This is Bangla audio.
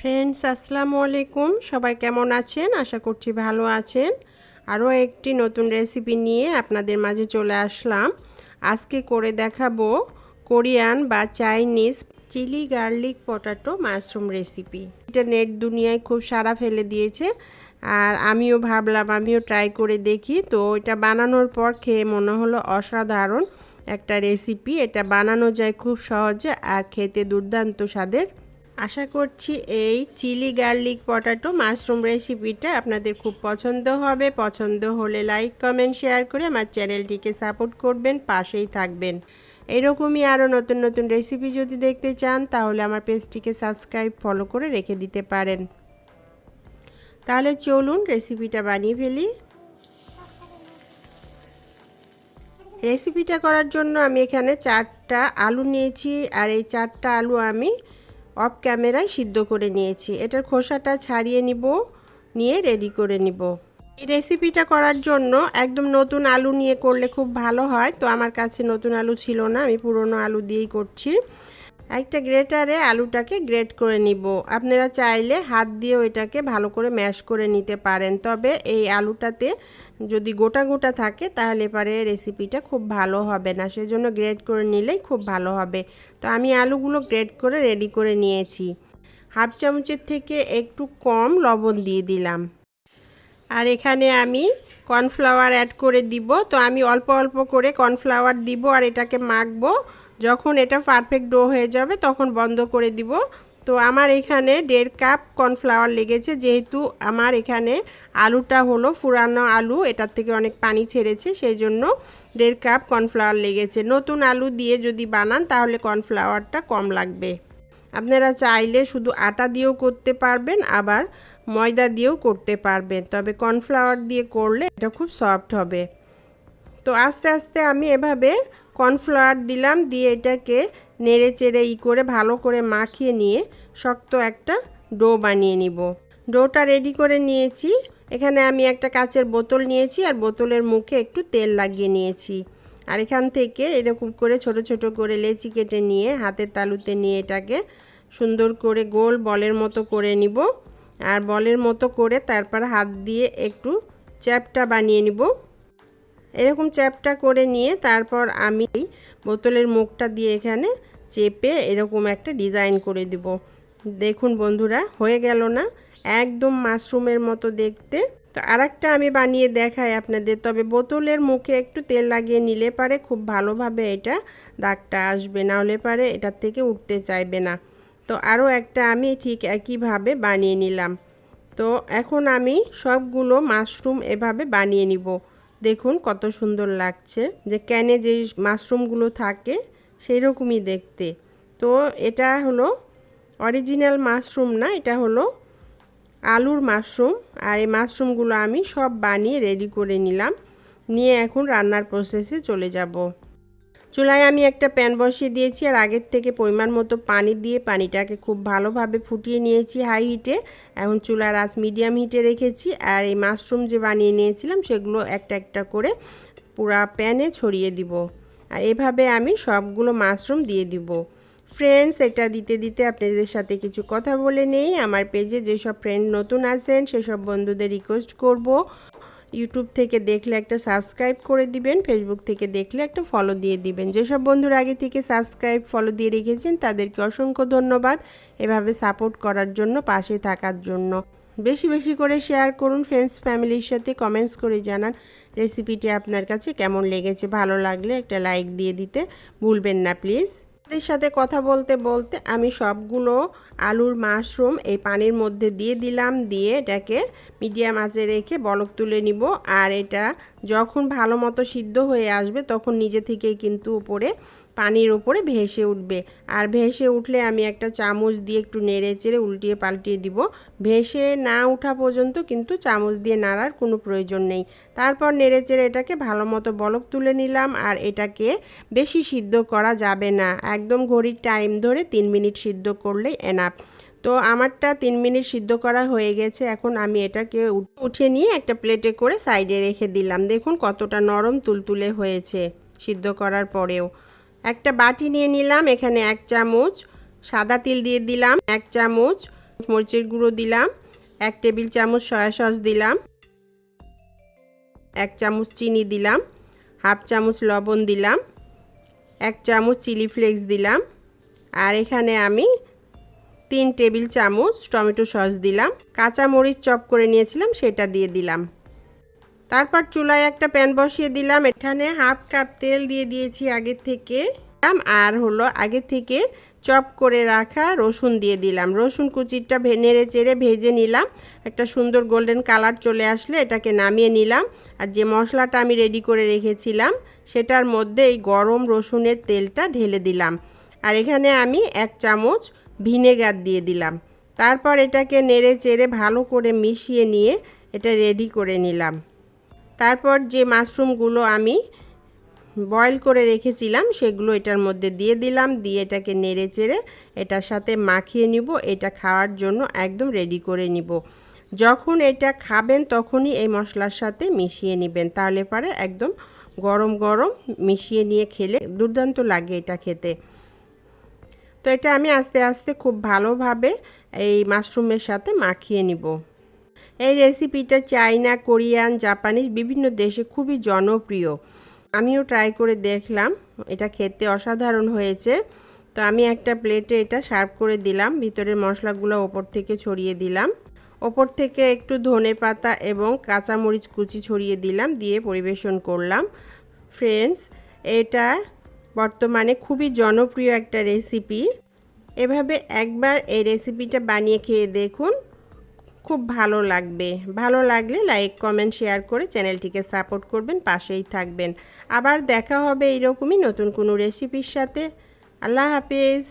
ফ্রেন্ডস, আসসালামু আলাইকুম। সবাই কেমন আছেন? আশা করছি ভালো আছেন। আরও একটি নতুন রেসিপি নিয়ে আপনাদের মাঝে চলে আসলাম। আজকে করে দেখাবো কোরিয়ান বা Chinese chilli garlic potato mushroom recipe. এটা নেট দুনিয়ায় খুব সারা ফেলে দিয়েছে। আর আমিও ভাবলাম, আমিও ট্রাই করে দেখি। তো এটা বানানোর পর খেয়ে মনে হলো অসাধারণ একটা রেসিপি। এটা বানানো যায় খুব সহজে আর খেতে দুর্দান্ত স্বাদের। আশা করছি এই চিলি গার্লিক পটাটো মাশরুম রেসিপিটা আপনাদের খুব পছন্দ হবে। পছন্দ হলে লাইক, কমেন্ট, শেয়ার করে আমার চ্যানেলটিকে সাপোর্ট করবেন, পাশেই থাকবেন। এরকমই আরও নতুন নতুন রেসিপি যদি দেখতে চান, তাহলে আমার পেজটিকে সাবস্ক্রাইব, ফলো করে রেখে দিতে পারেন। তাহলে চলুন রেসিপিটা বানিয়ে ফেলি। রেসিপিটা করার জন্য আমি এখানে চারটা আলু নিয়েছি, আর এই চারটা আলু আমি অফ ক্যামেরায় সিদ্ধ করে নিয়েছি। এটার খোসাটা ছাড়িয়ে নিব, নিয়ে রেডি করে নিব। এই রেসিপিটা করার জন্য একদম নতুন আলু নিয়ে করলে খুব ভালো হয়। তো আমার কাছে নতুন আলু ছিল না, আমি পুরনো আলু দিয়েই করছি। একটা গ্রেটারে আলুটাকে গ্রেট করে নিব। আপনারা চাইলে হাত দিয়েও এটাকে ভালো করে ম্যাশ করে নিতে পারেন। তবে এই আলুটাতে যদি গোটা গোটা থাকে, তাহলে পরে রেসিপিটা খুব ভালো হবে না। সেজন্য গ্রেট করে নিলেই খুব ভালো হবে। তো আমি আলুগুলো গ্রেট করে রেডি করে নিয়েছি। হাফ চামচের থেকে একটু কম লবণ দিয়ে দিলাম। আর এখানে আমি কর্নফ্লাওয়ার অ্যাড করে দিব। তো আমি অল্প অল্প করে কর্নফ্লাওয়ার দিব আর এটাকে মাখবো। যখন এটা পারফেক্ট ডো হয়ে যাবে, তখন বন্ধ করে দিব। তো আমার এখানে দেড় কাপ কর্নফ্লাওয়ার লেগেছে, যেহেতু আমার এখানে আলুটা হলো ফুরানো আলু, এটার থেকে অনেক পানি ছেড়েছে, সেই জন্য দেড় কাপ কর্নফ্লাওয়ার লেগেছে। নতুন আলু দিয়ে যদি বানান, তাহলে কর্নফ্লাওয়ারটা কম লাগবে। আপনারা চাইলে শুধু আটা দিয়েও করতে পারবেন, আবার ময়দা দিয়েও করতে পারবেন। তবে কর্নফ্লাওয়ার দিয়ে করলে এটা খুব সফট হবে। তো আস্তে আস্তে আমি এভাবে কর্নফ্লাওয়ার দিলাম, দিয়ে এটাকে নেড়ে চেড়ে ই করে ভালো করে মাখিয়ে নিয়ে শক্ত একটা ডো বানিয়ে নিব। ডোটা রেডি করে নিয়েছি। এখানে আমি একটা কাচের বোতল নিয়েছি আর বোতলের মুখে একটু তেল লাগিয়ে নিয়েছি। আর এখান থেকে এরকম করে ছোট ছোট করে লেচি কেটে নিয়ে হাতের তালুতে নিয়ে এটাকে সুন্দর করে গোল বলের মতো করে নিব। আর বলের মতো করে তারপর হাত দিয়ে একটু চ্যাপটা বানিয়ে নিব। এরকম চ্যাপটা করে নিয়ে তারপর আমি বোতলের মুখটা দিয়ে এখানে চেপে এরকম একটা ডিজাইন করে দিব। দেখুন বন্ধুরা, হয়ে গেল না? একদম মাশরুমের মতো দেখতে। তো আরেকটা আমি বানিয়ে দেখাই আপনাদের। তবে বোতলের মুখে একটু তেল লাগিয়ে নিলে পারে খুব ভালোভাবে এটা দাগটা আসবে, না হলে পারে এটার থেকে উঠতে চাইবে না। তো আরও একটা আমি ঠিক একইভাবে বানিয়ে নিলাম। তো এখন আমি সবগুলো মাশরুম এভাবে বানিয়ে নিব। দেখুন কত সুন্দর লাগছে। যে ক্যানে যে মাশরুমগুলো থাকে সেই রকমই দেখতে। তো এটা হলো অরিজিনাল মাশরুম না, এটা হলো আলুর মাশরুম। আর এই মাশরুমগুলো আমি সব বানিয়ে রেডি করে নিলাম। নিয়ে এখন রান্নার প্রসেসে চলে যাব। চুলায় আমি একটা প্যান বসিয়ে দিয়েছি আর আগের থেকে পরিমাণ মতো পানি দিয়ে পানিটাকে খুব ভালোভাবে ফুটিয়ে নিয়েছি হাই হিটে। এখন চুলার আঁচ মিডিয়াম হিটে রেখেছি আর এই মাশরুম যে বানিয়ে নিয়েছিলাম সেগুলো একটা একটা করে পুরা প্যানে ছড়িয়ে দিব। আর এভাবে আমি সবগুলো মাশরুম দিয়ে দিব। ফ্রেন্ডস এটা দিতে দিতে আপনাদের সাথে কিছু কথা বলে নেই। আমার পেজে যেসব ফ্রেন্ড নতুন আছেন, সেসব বন্ধুদের রিকোয়েস্ট করব। ইউটিউব থেকে দেখলে একটা সাবস্ক্রাইব করে দিবেন ফেসবুক থেকে দেখলে একটা ফলো দিয়ে দিবেন। যেসব বন্ধুরা আগে থেকে সাবস্ক্রাইব ফলো দিয়ে রেখেছেন, তাদেরকে অসংখ্য ধন্যবাদ এভাবে সাপোর্ট করার জন্য, পাশে থাকার জন্য। বেশি বেশি করে শেয়ার করুন ফ্রেন্ডস ফ্যামিলির সাথে কমেন্টস করে জানান রেসিপিটি আপনার কাছে কেমন লেগেছে, ভালো লাগলে একটা লাইক দিয়ে দিতে ভুলবেন না প্লিজ আপনাদের সাথে কথা বলতে বলতে আমি সবগুলো আলুর মাশরুম এই পানির মধ্যে দিয়ে দিলাম, দিয়ে এটাকে মিডিয়াম আঁচে রেখে বলক তুলে নিব। আর এটা যখন ভালো মতো সিদ্ধ হয়ে আসবে তখন নিজে থেকেই কিন্তু উপরে পানির ওপরে ভেসে উঠবে। আর ভেসে উঠলে আমি একটা চামচ দিয়ে একটু নেড়ে চেড়ে উল্টিয়ে পাল্টিয়ে দিব। ভেসে না ওঠা পর্যন্ত কিন্তু চামচ দিয়ে নাড়ার কোনো প্রয়োজন নেই। তারপর নেড়ে চেড়ে এটাকে ভালো মতো বলক তুলে নিলাম আর এটাকে বেশি সিদ্ধ করা যাবে না। একদম ঘড়ির টাইম ধরে তিন মিনিট সিদ্ধ করলেই এনাফ তো আমারটা তিন মিনিট সিদ্ধ করা হয়ে গেছে। এখন আমি এটাকে উঠে নিয়ে একটা প্লেটে করে সাইডে রেখে দিলাম। দেখুন কতটা নরম তুলতুলে হয়েছে সিদ্ধ করার পরেও। একটা বাটি নিয়ে নিলাম, এখানে এক চামচ সাদা তিল দিয়ে দিলাম, এক চামচ মরিচের গুঁড়ো দিলাম, এক টেবিল চামচ সয়া সস দিলাম, এক চামচ চিনি দিলাম, হাফ চামচ লবণ দিলাম, এক চামচ চিলি ফ্লেক্স দিলাম, আর এখানে আমি তিন টেবিল চামচ টমেটো সস দিলাম। কাঁচা মরিচ চপ করে নিয়েছিলাম, সেটা দিয়ে দিলাম। তারপর চুলায় একটা প্যান বসিয়ে দিলাম। এখানে হাফ কাপ তেল দিয়ে দিয়েছি আগে থেকে। আর হলো আগে থেকে চপ করে রাখা রসুন দিয়ে দিলাম। রসুন কুচিটা নেড়ে চেড়ে ভেজে নিলাম। একটা সুন্দর গোল্ডেন কালার চলে আসলে এটাকে নামিয়ে নিলাম। আর যে মশলাটা আমি রেডি করে রেখেছিলাম, সেটার মধ্যে এই গরম রসুনের তেলটা ঢেলে দিলাম। আর এখানে আমি এক চামচ ভিনেগার দিয়ে দিলাম। তারপর এটাকে নেড়ে চেড়ে ভালো করে মিশিয়ে নিয়ে এটা রেডি করে নিলাম। তারপর যে মাশরুমগুলো আমি বয়েল করে রেখেছিলাম, সেগুলো এটার মধ্যে দিয়ে দিলাম, দিয়ে এটাকে নেড়ে চেড়ে এটার সাথে মাখিয়ে নিব। এটা খাওয়ার জন্য একদম রেডি করে নিব। যখন এটা খাবেন তখনই এই মশলার সাথে মিশিয়ে নেবেন। তাহলে পারে একদম গরম গরম মিশিয়ে নিয়ে খেলে দুর্দান্ত লাগে এটা খেতে। তো এটা আমি আস্তে আস্তে খুব ভালোভাবে এই মাশরুমের সাথে মাখিয়ে নিব। এই রেসিপিটা চাইনা, কোরিয়ান, জাপানিজ বিভিন্ন দেশে খুবই জনপ্রিয়। আমিও ট্রাই করে দেখলাম, এটা খেতে অসাধারণ হয়েছে। তো আমি একটা প্লেটে এটা সার্ভ করে দিলাম, ভিতরের মশলাগুলো ওপর থেকে ছড়িয়ে দিলাম। ওপর থেকে একটু ধনে পাতা এবং কাঁচামরিচ কুচি ছড়িয়ে দিলাম, দিয়ে পরিবেশন করলাম। ফ্রেন্ডস এটা বর্তমানে খুবই জনপ্রিয় একটা রেসিপি এভাবে একবার এই রেসিপিটা বানিয়ে খেয়ে দেখুন। খুব ভালো লাগবে। ভালো লাগলে লাইক কমেন্ট শেয়ার করে চ্যানেলটিকে সাপোর্ট করবেন, পাশেই থাকবেন। আবার দেখা হবে এইরকমই নতুন কোনো রেসিপির সাথে। আল্লাহ হাফিজ।